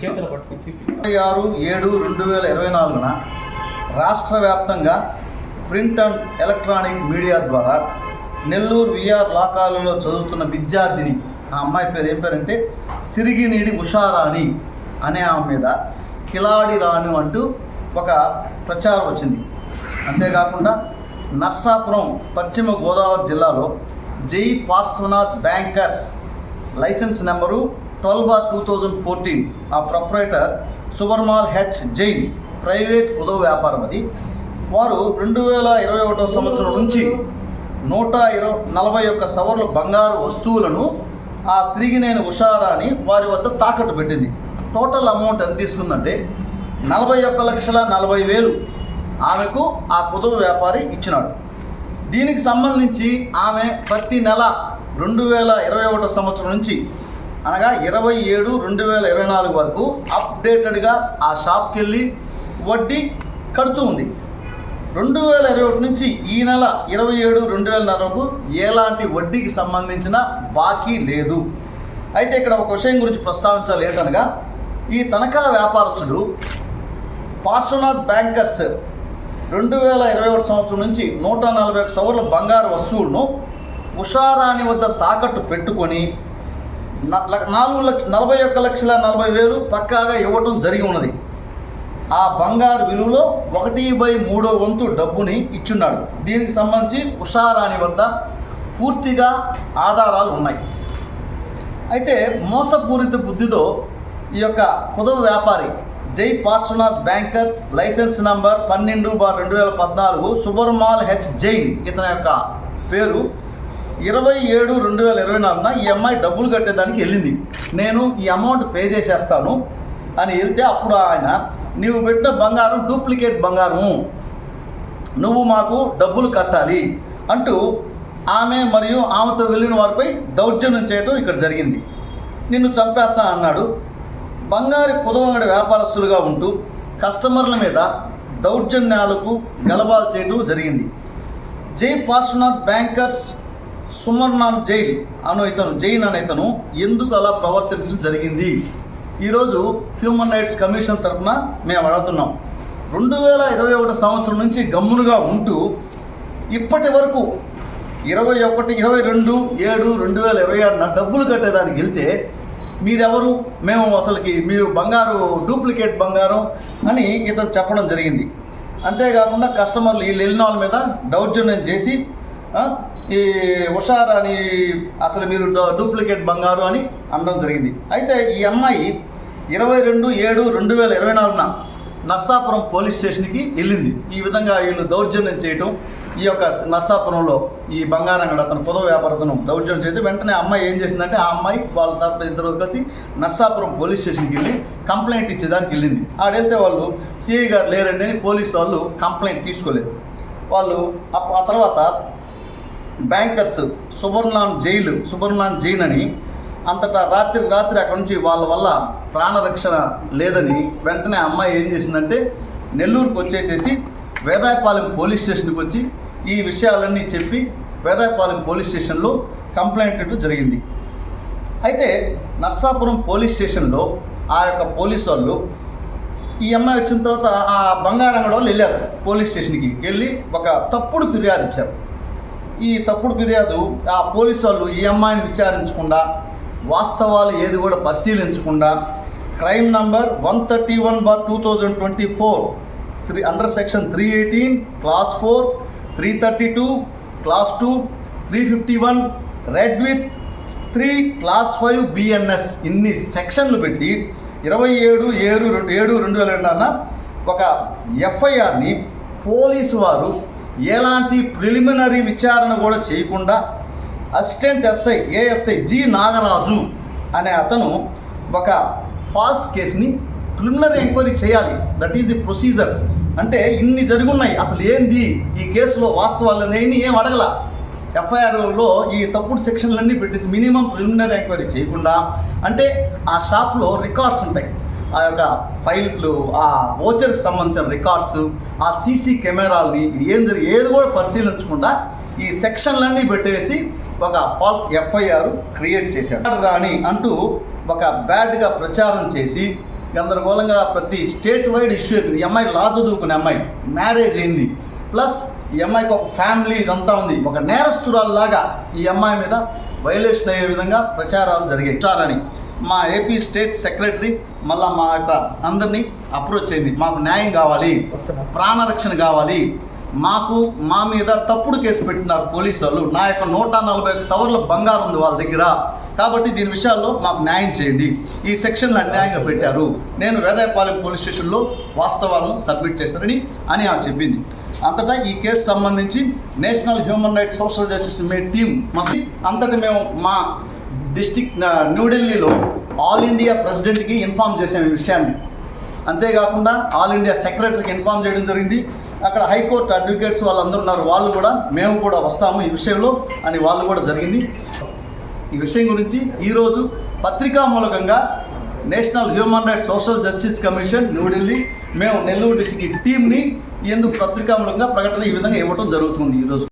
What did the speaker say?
చేతులు పట్టుకొని చూపి. ఇరవై ఆరు ఏడు రెండు వేల ఇరవై నాలుగున రాష్ట్ర వ్యాప్తంగా ప్రింట్ అండ్ ఎలక్ట్రానిక్ మీడియా ద్వారా నెల్లూరు విఆర్ లా కాలేజీలో చదువుతున్న విద్యార్థిని ఆ అమ్మాయి పేరు ఏం పేరంటే? సిరిగినీడి ఉషారాణి అనే ఆమె మీద కిలాడి రాణి అంటూ ఒక ప్రచారం వచ్చింది. అంతేకాకుండా నర్సాపురం పశ్చిమ గోదావరి జిల్లాలో Jai Parshwanath bankers license number twelve bar two thousand fourteen ఆ proprietor Suvarmal H Jain private ఉదవ వ్యాపారం అది. వారు రెండు వేల ఇరవై ఒకటో సంవత్సరం నుంచి నూట ఇరవై నలభై ఒక్క సవర్లు బంగారు వస్తువులను ఆ సిరిగినేని ఉషారాని వారి వద్ద తాకట్టు పెట్టింది. టోటల్ అమౌంట్ ఎంత తీసుకుందంటే నలభై ఒక్క లక్షల నలభై వేలు ఆమెకు ఆ కుదువ వ్యాపారి ఇచ్చినాడు. దీనికి సంబంధించి ఆమె ప్రతి నెల రెండు వేల ఇరవై ఒకటో సంవత్సరం నుంచి అనగా ఇరవై ఏడు రెండు వేల ఇరవై నాలుగు వరకు అప్డేటెడ్గా ఆ షాప్కి వెళ్ళి వడ్డీ కడుతూ ఉంది. రెండు వేల ఇరవై ఒకటి నుంచి ఈ నెల ఇరవై ఏడు రెండు వేల వరకు ఎలాంటి వడ్డీకి సంబంధించిన బాకీ లేదు. అయితే ఇక్కడ ఒక విషయం గురించి ప్రస్తావించాలి ఏంటనగా ఈ తనఖా వ్యాపారస్తుడు పార్శ్వనాథ్ బ్యాంకర్స్ రెండు వేల ఇరవై ఒకటి సంవత్సరం నుంచి నూట నలభై ఒక సవర్ల బంగారు వస్తువులను ఉషారాణి వద్ద తాకట్టు పెట్టుకొని నాలుగు లక్ష నలభై ఒక్క లక్షల నలభై వేలు పక్కాగా ఇవ్వటం జరిగి ఉన్నది. ఆ బంగారు విలువలో ఒకటి బై మూడో వంతు డబ్బుని ఇచ్చున్నాడు. దీనికి సంబంధించి ఉషారాణి వద్ద పూర్తిగా ఆధారాలు ఉన్నాయి. అయితే మోసపూరిత బుద్ధితో ఈ యొక్క కుదవ వ్యాపారి Jai Parshwanath bankers license number పన్నెండు బార్ రెండు వేల పద్నాలుగు సుబర్మాల్ హెచ్ జైన్ ఇతని యొక్క పేరు ఇరవై ఏడు రెండు వేల ఇరవై నాలుగున ఈ అమ్మాయి డబ్బులు కట్టేదానికి వెళ్ళింది. నేను ఈ అమౌంట్ పే చేసేస్తాను అని వెళ్తే అప్పుడు ఆయన నీవు పెట్టిన బంగారం డూప్లికేట్ బంగారము. నువ్వు మాకు డబ్బులు కట్టాలి అంటూ ఆమె మరియు ఆమెతో వెళ్ళిన వారిపై దౌర్జన్యం చేయటం ఇక్కడ జరిగింది. నిన్ను చంపేస్తా అన్నాడు. బంగారు కుదవంగడి వ్యాపారస్తులుగా ఉంటూ కస్టమర్ల మీద దౌర్జన్యాలకు గలబాలు చేయటం జరిగింది. జై పార్శ్వనాథ్ బ్యాంకర్స్ సుమర్నాథ్ జైల్ అను ఇతను జైన్ అనే ఇతను ఎందుకు అలా ప్రవర్తించడం జరిగింది? ఈరోజు హ్యూమన్ రైట్స్ కమిషన్ తరఫున మేము అడుగుతున్నాం. రెండు వేల ఇరవై ఒకటి సంవత్సరం నుంచి గమ్మునుగా ఉంటూ ఇప్పటి వరకు ఇరవై ఒకటి ఇరవై రెండు ఏడు రెండు వేల ఇరవై ఆరున డబ్బులు కట్టేదానికి వెళ్తే మీరెవరు? మేము అసలుకి మీరు బంగారు డూప్లికేట్ బంగారం అని ఇతను చెప్పడం జరిగింది. అంతేకాకుండా కస్టమర్లు వీళ్ళు వెళ్ళిన వాళ్ళ మీద దౌర్జన్యం చేసి ఈ ఉషార్ అని అసలు మీరు డూప్లికేట్ బంగారు అని అనడం జరిగింది. అయితే ఈ అమ్మాయి ఇరవై రెండు ఏడు రెండు వేల ఇరవై నాలుగున నర్సాపురం పోలీస్ స్టేషన్కి వెళ్ళింది. ఈ విధంగా వీళ్ళు దౌర్జన్యం చేయటం ఈ యొక్క నర్సాపురంలో ఈ బంగారం అతను పొదవ వ్యాపారతను దౌర్జన్యం చేస్తే వెంటనే అమ్మాయి ఏం చేసిందంటే ఆ అమ్మాయి వాళ్ళ తరపున ఇద్దరు కలిసి నర్సాపురం పోలీస్ స్టేషన్కి వెళ్ళి కంప్లైంట్ ఇచ్చేదానికి వెళ్ళింది. ఆడైతే వాళ్ళు సిఐ గారు లేరండి అని పోలీసు వాళ్ళు కంప్లైంట్ తీసుకోలేదు. వాళ్ళు ఆ తర్వాత బ్యాంకర్స్ సుబర్లాన్ జైలు సుబర్లాన్ జైన్ అని అంతటా రాత్రి రాత్రి అక్కడి నుంచి వాళ్ళ వల్ల ప్రాణరక్షణ లేదని వెంటనే అమ్మాయి ఏం చేసిందంటే నెల్లూరుకు వచ్చేసేసి వేదాయపాలెం పోలీస్ స్టేషన్కి వచ్చి ఈ విషయాలన్నీ చెప్పి వేదాయపాలెం పోలీస్ స్టేషన్లో కంప్లైంట్ ఇవ్వడం జరిగింది. అయితే నర్సాపురం పోలీస్ స్టేషన్లో ఆ యొక్క పోలీసు వాళ్ళు ఈ అమ్మాయి వచ్చిన తర్వాత ఆ బంగారంగడ వాళ్ళు వెళ్ళారు పోలీస్ స్టేషన్కి వెళ్ళి ఒక తప్పుడు ఫిర్యాదు ఇచ్చారు. ఈ తప్పుడు ఫిర్యాదు ఆ పోలీసు వాళ్ళు ఈ అమ్మాయిని విచారించకుండా వాస్తవాలు ఏది కూడా పరిశీలించకుండా crime number one thirty one bar two thousand twenty four three under section three eighteen clause four three thirty two clause two three fifty one read with three clause five BNS ఇన్ని సెక్షన్లు పెట్టి ఇరవై ఏడు ఏడు రెండు ఏడు రెండు వేల రెండున ఒక ఎఫ్ఐఆర్ని పోలీసు వారు ఎలాంటి ప్రిలిమినరీ విచారణ కూడా చేయకుండా assistant SI ASI G Nagaraju అనే అతను ఒక ఫాల్స్ కేసుని ప్రిలిమినరీ ఎంక్వైరీ చేయాలి. దట్ ఈస్ ది ప్రొసీజర్ అంటే ఇన్ని జరుగున్నాయి. అసలు ఏంది? ఈ కేసులో వాస్తవాలు అనేవి ఏం అడగల? ఎఫ్ఐఆర్లో ఈ తప్పుడు సెక్షన్లన్నీ పెట్టేసి మినిమం ప్రిలిమినరీ ఎంక్వైరీ చేయకుండా అంటే ఆ షాప్లో రికార్డ్స్ ఉంటాయి. ఆ యొక్క ఫైల్లు ఆ ఓచర్కి సంబంధించిన రికార్డ్స్ ఆ సీసీ కెమెరాల్ని ఏం జరిగి ఏది కూడా పరిశీలించకుండా ఈ సెక్షన్లన్నీ పెట్టేసి ఒక ఫాల్స్ ఎఫ్ఐఆర్ క్రియేట్ చేశారు. రాని అంటూ ఒక బ్యాడ్గా ప్రచారం చేసి గందరగోళంగా ప్రతి స్టేట్ వైడ్ ఇష్యూ అయిపోయింది. ఈ అమ్మాయి లా చదువుకునే అమ్మాయి మ్యారేజ్ అయింది. ప్లస్ ఈ అమ్మాయికి ఒక ఫ్యామిలీ ఇదంతా ఉంది. ఒక నేరస్తురాల్లాగా ఈ అమ్మాయి మీద వైలేషన్ అయ్యే విధంగా ప్రచారాలు జరిగాయి. చాలని మా ఏపీ స్టేట్ సెక్రటరీ మళ్ళా మా యొక్క అందరినీ అప్రోచ్ అయింది మాకు న్యాయం కావాలి. ప్రాణరక్షణ కావాలి. మాకు మా మీద తప్పుడు కేసు పెట్టినారు పోలీసు వాళ్ళు నా యొక్క నూట నలభై ఒక సవర్ల బంగారం ఉంది వాళ్ళ దగ్గర. కాబట్టి దీని విషయాల్లో మాకు న్యాయం చేయండి. ఈ సెక్షన్లు అన్యాయంగా పెట్టారు. నేను వేదాయపాలెం పోలీస్ స్టేషన్లో వాస్తవాలను సబ్మిట్ చేశారని అని ఆమె చెప్పింది. అంతటా ఈ కేసు సంబంధించి National Human Rights Social Justice మే టీం మాకు అంతటా మేము మా డిస్టిక్ న్యూఢిల్లీలో ఆల్ ఇండియా ప్రెసిడెంట్కి ఇన్ఫామ్ చేసే ఈ విషయాన్ని. అంతేకాకుండా ఆల్ ఇండియా సెక్రటరీకి ఇన్ఫామ్ చేయడం జరిగింది. అక్కడ హైకోర్టు అడ్వకేట్స్ వాళ్ళందరూ ఉన్నారు. వాళ్ళు కూడా మేము కూడా వస్తాము ఈ విషయంలో అని వాళ్ళు కూడా జరిగింది. ఈ విషయం గురించి ఈరోజు పత్రికా మూలకంగా National Human Rights Social Justice Commission New Delhi మేము నెల్లూరు డిస్టిక్ టీంని ఎందుకు పత్రికా మూలంగా ప్రకటన ఈ విధంగా ఇవ్వడం జరుగుతుంది ఈరోజు.